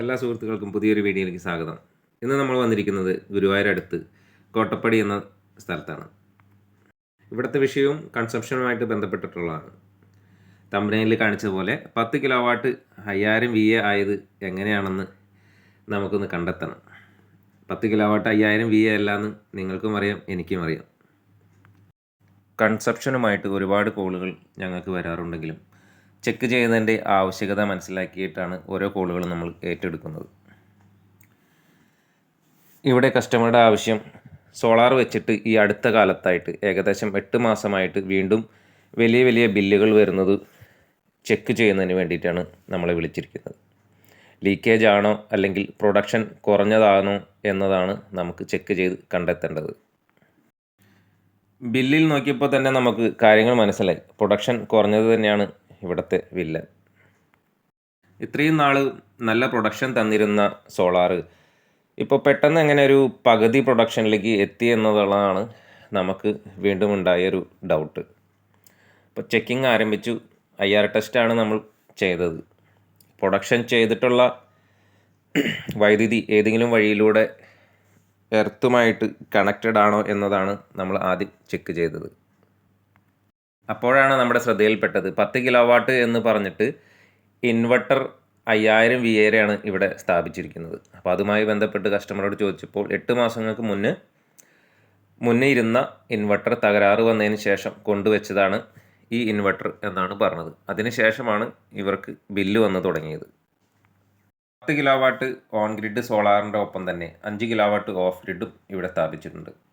എല്ലാ സുഹൃത്തുക്കൾക്കും പുതിയൊരു വീഡിയോയിലേക്ക് സ്വാഗതം. ഇന്ന് നമ്മൾ വന്നിരിക്കുന്നത് ഗുരുവായൂർ അടുത്ത് കോട്ടപ്പടി എന്ന സ്ഥലത്താണ്. ഇവിടുത്തെ വിഷയവും കൺസപ്ഷനുമായിട്ട് ബന്ധപ്പെട്ടിട്ടുള്ളതാണ്. തമ്പനയിൽ കാണിച്ചതുപോലെ പത്ത് കിലോ വാട്ട് അയ്യായിരം വി എ ആയത് എങ്ങനെയാണെന്ന് നമുക്കൊന്ന് കണ്ടെത്തണം. പത്ത് കിലോ വാട്ട് അയ്യായിരം വി എ അല്ലാന്ന് നിങ്ങൾക്കും അറിയാം എനിക്കും അറിയാം. കൺസപ്ഷനുമായിട്ട് ഒരുപാട് കോളുകൾ ഞങ്ങൾക്ക് വരാറുണ്ടെങ്കിലും ചെക്ക് ചെയ്യുന്നതിന്റെ ആവശ്യകത മനസ്സിലാക്കിയിട്ടാണ് ഓരോ കോളുകളും നമ്മൾ ഏറ്റെടുക്കുന്നത്. ഇവിടെ കസ്റ്റമറുടെ ആവശ്യം സോളാർ വെച്ചിട്ട് ഈ അടുത്ത കാലത്തായിട്ട് ഏകദേശം എട്ട് മാസമായിട്ട് വീണ്ടും വലിയ വലിയ ബില്ലുകൾ വരുന്നത് ചെക്ക് ചെയ്യുന്നതിന് വേണ്ടിയിട്ടാണ് നമ്മളെ വിളിച്ചിരിക്കുന്നത്. ലീക്കേജ് ആണോ അല്ലെങ്കിൽ പ്രൊഡക്ഷൻ കുറഞ്ഞതാണോ എന്നതാണ് നമുക്ക് ചെക്ക് ചെയ്ത് കണ്ടെത്തേണ്ടത്. ബില്ലിൽ നോക്കിയപ്പോൾ തന്നെ നമുക്ക് കാര്യങ്ങൾ മനസ്സിലായി. പ്രൊഡക്ഷൻ കുറഞ്ഞത് തന്നെയാണ് ഇവിടുത്തെ വില്ലൻ. ഇത്രയും നാൾ നല്ല പ്രൊഡക്ഷൻ തന്നിരുന്ന സോളാർ ഇപ്പോൾ പെട്ടെന്ന് എങ്ങനെ ഒരു പകുതി പ്രൊഡക്ഷനിലേക്ക് എത്തി എന്നതാണ് നമുക്ക് വീണ്ടും ഉണ്ടായൊരു ഡൗട്ട് ഇപ്പോൾ ചെക്കിംഗ് ആരംഭിച്ചു. ഐ ആർ ടെസ്റ്റാണ് നമ്മൾ ചെയ്തത്. പ്രൊഡക്ഷൻ ചെയ്തിട്ടുള്ള വൈദ്യുതി ഏതെങ്കിലും വഴിയിലൂടെ എർത്തുമായിട്ട് കണക്റ്റഡ് ആണോ എന്നതാണ് നമ്മൾ ആദ്യം ചെക്ക് ചെയ്തത്. അപ്പോഴാണ് നമ്മുടെ ശ്രദ്ധയിൽപ്പെട്ടത്. പത്ത് കിലോ വാട്ട് എന്ന് പറഞ്ഞിട്ട് ഇൻവെർട്ടർ അയ്യായിരം വി എയാണ് ഇവിടെ സ്ഥാപിച്ചിരിക്കുന്നത്. അപ്പോൾ അതുമായി ബന്ധപ്പെട്ട് കസ്റ്റമറോട് ചോദിച്ചപ്പോൾ എട്ട് മാസങ്ങൾക്ക് മുന്നേ മുന്നേ ഇരുന്ന ഇൻവെർട്ടർ തകരാറ് വന്നതിന് ശേഷം കൊണ്ടുവച്ചതാണ് ഈ ഇൻവെർട്ടർ എന്നാണ് പറഞ്ഞത്. അതിനുശേഷമാണ് ഇവർക്ക് ബില്ല് വന്ന് തുടങ്ങിയത്. പത്ത് കിലോ വാട്ട് ഓൺ ഗ്രിഡ് സോളാറിന്റെ ഒപ്പം തന്നെ അഞ്ച് കിലോ വാട്ട് ഓഫ് ഗ്രിഡും ഇവിടെ സ്ഥാപിച്ചിട്ടുണ്ട്.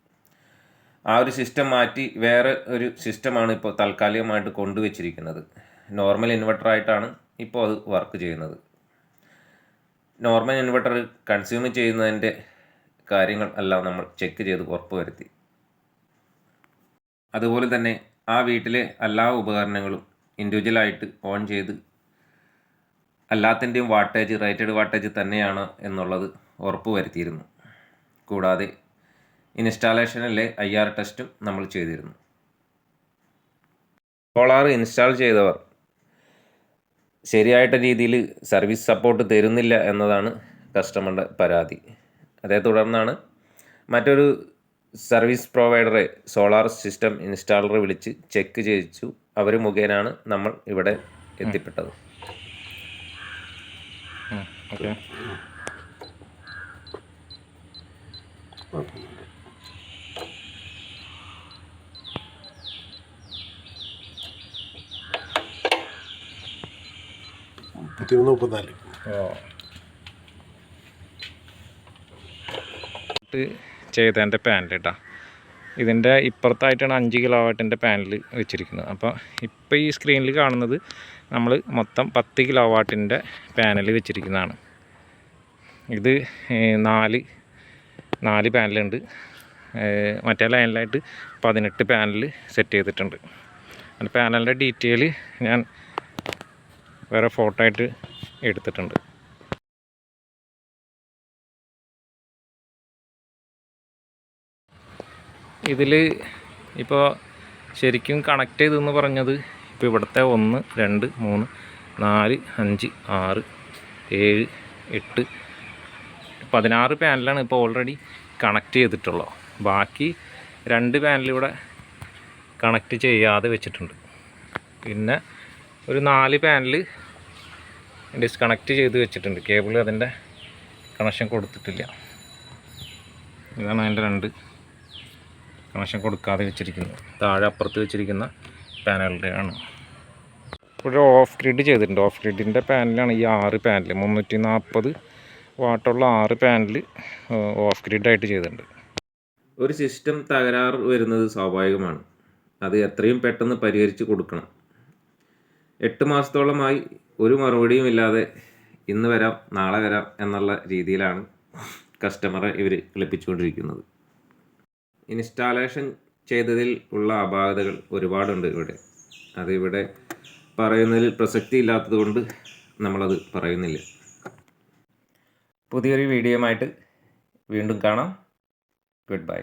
ആ ഒരു സിസ്റ്റം മാറ്റി വേറെ ഒരു സിസ്റ്റമാണ് ഇപ്പോൾ താൽക്കാലികമായിട്ട് കൊണ്ടുവച്ചിരിക്കുന്നത്. നോർമൽ ഇൻവെർട്ടറായിട്ടാണ് ഇപ്പോൾ അത് വർക്ക് ചെയ്യുന്നത്. നോർമൽ ഇൻവെർട്ടർ കൺസ്യൂം ചെയ്യുന്നതിന്റെ കാര്യങ്ങൾ എല്ലാം നമ്മൾ ചെക്ക് ചെയ്ത് ഉറപ്പ് വരുത്തി അതുപോലെ തന്നെ ആ വീട്ടിലെ എല്ലാ ഉപകരണങ്ങളും ഇൻഡിവിജ്വലായിട്ട് ഓൺ ചെയ്ത് എല്ലാത്തിന്റെയും വാട്ടേജ് റേറ്റഡ് വാട്ടേജ് തന്നെയാണ് എന്നുള്ളത് ഉറപ്പ് വരുത്തിയിരുന്നു കൂടാതെ ഇൻസ്റ്റാളേഷനിലെ ഐ ആർ ടെസ്റ്റും നമ്മൾ ചെയ്തിരുന്നു. സോളാർ ഇൻസ്റ്റാൾ ചെയ്തവർ ശരിയായിട്ട രീതിയിൽ സർവീസ് സപ്പോർട്ട് തരുന്നില്ല എന്നതാണ് കസ്റ്റമറുടെ പരാതി. അതേ തുടർന്നാണ് മറ്റൊരു സർവീസ് പ്രൊവൈഡറെ സോളാർ സിസ്റ്റം ഇൻസ്റ്റാളറെ വിളിച്ച് ചെക്ക് ചെയ്യിച്ചു. അവർ മുഖേനയാണ് നമ്മൾ ഇവിടെ എത്തിപ്പെട്ടത്. ഓക്കെ. മുപ്പത്തിമൂന്ന് മുപ്പത്തിനാല് ചെയ്തതിന്റെ പാനൽ കേട്ടോ ഇതിന്റെ ഇപ്പുറത്തായിട്ടാണ് അഞ്ച് കിലോ വാട്ടിന്റെ പാനൽ വെച്ചിരിക്കുന്നത്. അപ്പോൾ ഇപ്പോൾ ഈ സ്ക്രീനിൽ കാണുന്നത് നമ്മൾ മൊത്തം പത്ത് കിലോ വാട്ടിന്റെ പാനൽ വെച്ചിരിക്കുന്നതാണ്. ഇത് നാല് നാല് പാനലുണ്ട്. മറ്റേ ലൈനിലായിട്ട് പതിനെട്ട് പാനൽ സെറ്റ് ചെയ്തിട്ടുണ്ട്. അതിന്റെ പാനലിന്റെ ഡീറ്റെയിൽ ഞാൻ വേറെ ഫോട്ടോ ആയിട്ട് എടുത്തിട്ടുണ്ട്. ഇതിൽ ഇപ്പോൾ ശരിക്കും കണക്ട് ചെയ്തെന്ന് പറഞ്ഞത് ഇപ്പോൾ ഇവിടുത്തെ ഒന്ന് രണ്ട് മൂന്ന് നാല് അഞ്ച് ആറ് ഏഴ് എട്ട് പതിനാറ് പാനലാണ് ഇപ്പോൾ ഓൾറെഡി കണക്ട് ചെയ്തിട്ടുള്ളത് ബാക്കി രണ്ട് പാനലിവിടെ കണക്ട് ചെയ്യാതെ വെച്ചിട്ടുണ്ട്. പിന്നെ ഒരു നാല് പാനൽ ഡിസ്കണക്ട് ചെയ്ത് വെച്ചിട്ടുണ്ട്. കേബിൾ അതിന്റെ കണക്ഷൻ കൊടുത്തിട്ടില്ല. ഇതാണ് അതിന്റെ രണ്ട് കണക്ഷൻ കൊടുക്കാതെ വെച്ചിരിക്കുന്നത്. താഴെ അപ്പുറത്ത് വെച്ചിരിക്കുന്ന പാനലുടെ ആണ് ഇവിടെ ഓഫ് ഗ്രിഡ് ചെയ്തിട്ടുണ്ട്. ഓഫ് ഗ്രിഡിന്റെ പാനലാണ് ഈ ആറ് പാനൽ മുന്നൂറ്റി നാൽപ്പത് വാട്ടുള്ള ആറ് പാനൽ ഓഫ് ഗ്രിഡായിട്ട് ചെയ്തിട്ടുണ്ട്. ഒരു സിസ്റ്റം തകരാറ് വരുന്നത് സ്വാഭാവികമാണ്. അത് എത്രയും പെട്ടെന്ന് പരിഹരിച്ച് കൊടുക്കണം. എട്ട് മാസത്തോളമായി ഒരു മറുപടിയും ഇല്ലാതെ ഇന്ന് വരാം നാളെ വരാം എന്നുള്ള രീതിയിലാണ് കസ്റ്റമറെ ഇവർ കളിപ്പിച്ചുകൊണ്ടിരിക്കുന്നത്. ഇൻസ്റ്റാളേഷൻ ചെയ്തതിൽ ഉള്ള അപാകതകൾ ഒരുപാടുണ്ട് ഇവിടെ. അതിവിടെ പറയുന്നതിൽ പ്രസക്തി ഇല്ലാത്തതുകൊണ്ട് നമ്മളത് പറയുന്നില്ല. പുതിയൊരു വീഡിയോയുമായിട്ട് വീണ്ടും കാണാം. Good bye